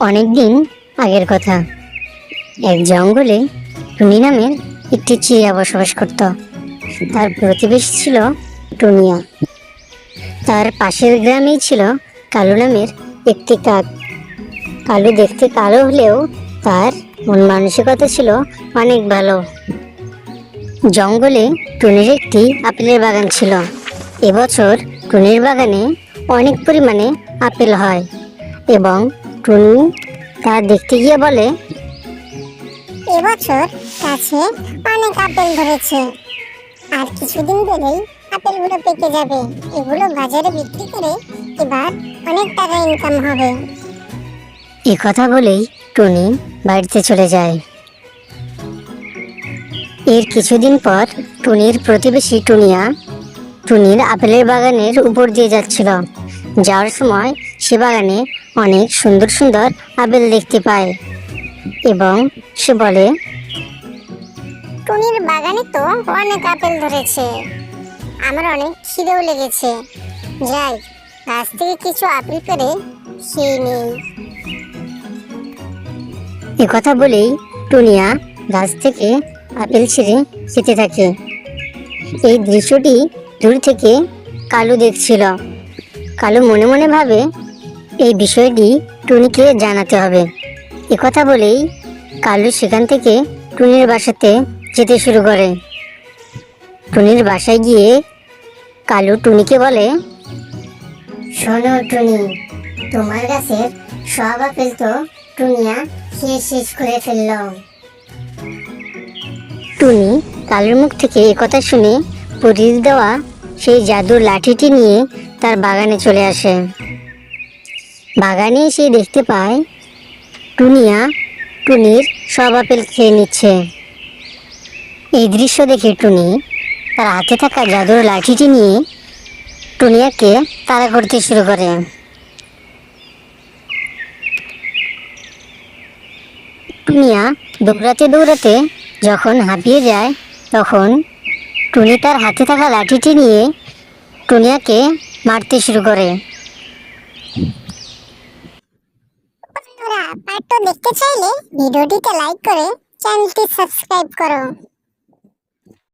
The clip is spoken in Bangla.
অনেক দিন আগের কথা। এক জঙ্গলে টুনি নামের একটি চিড়িয়া বসবাস করত। তার প্রতিবেশী ছিল টুনিয়া। তার পাশের গ্রামেই ছিল কালু নামের একটি কাক। কালু দেখতে কালো হলেও তার মন মানসিকতা ছিল অনেক ভালো। জঙ্গলে টুনির একটি আপেলের বাগান ছিল। এবছর টুনির বাগানে অনেক পরিমাণে আপেল হয় এবং টুনি তা দেখতে গিয়ে বলে এবছর গাছে অনেক আপেল ধরেছে। আর কিছুদিন গেলেই আপেলগুলো পেকে যাবে। এগুলো বাজারে বিক্রি করে এবার অনেক টাকা ইনকাম হবে। এ কথা বলেই টুনি বাড়িতে চলে যায়। এর কিছুদিন পর টুনির প্রতিবেশী টুনিয়া টুনির আপেলের বাগানের উপর দিয়ে যাচ্ছিল। যাওয়ার সময় সে বাগানে অনেক সুন্দর সুন্দর আপেল দেখতে পায়। এবং সে বলে টুনির বাগানে তো অনেক আপেল ধরেছে। আমার অনেক খিদেও লেগেছে। যাই গাছ থেকে কিছু আপেল পেরে খেয়ে নিই। এ কথা বলেই টুনিয়া গাছ থেকে আপেল ছিঁড়ে খেতে থাকে। এই দৃশ্যটি দূর থেকে কালু দেখছিল। কালু মনে মনে ভাবে এই বিষয়টি টুনিকে জানাতে হবে। কথা বলেই কালু সেখান থেকে টুনির বাসাতে যেতে শুরু করে। টুনির বাসায় গিয়ে কালু টুনিকে বলে শোনো টুনি তোমার গাছের সব আপেল তো টুনিয়া খেয়ে শেষ করে ফেলল টুনি কালুর মুখ থেকে কথা শুনে পরির দেওয়া সেই জাদুর লাঠিটি নিয়ে তার বাগানে চলে আসে। বাগানে এসে দেখতে পায় টুনিয়া টুনির সব আপেল খেয়ে নিচ্ছে। এই দৃশ্য দেখে টুনি তার হাতে থাকা জাদুর লাঠিটি নিয়ে টুনিয়াকে তাড়া করতে শুরু করে। টুনিয়া দৌড়াতে দৌড়াতে যখন হাঁপিয়ে যায়, তখন টুনি তার হাতে থাকা লাঠিটি নিয়ে টুনিয়াকে মারতে শুরু করে। পার্ট দেখতে চাইলে ভিডিওটিতে লাইক করে চ্যানেলটি সাবস্ক্রাইব করো।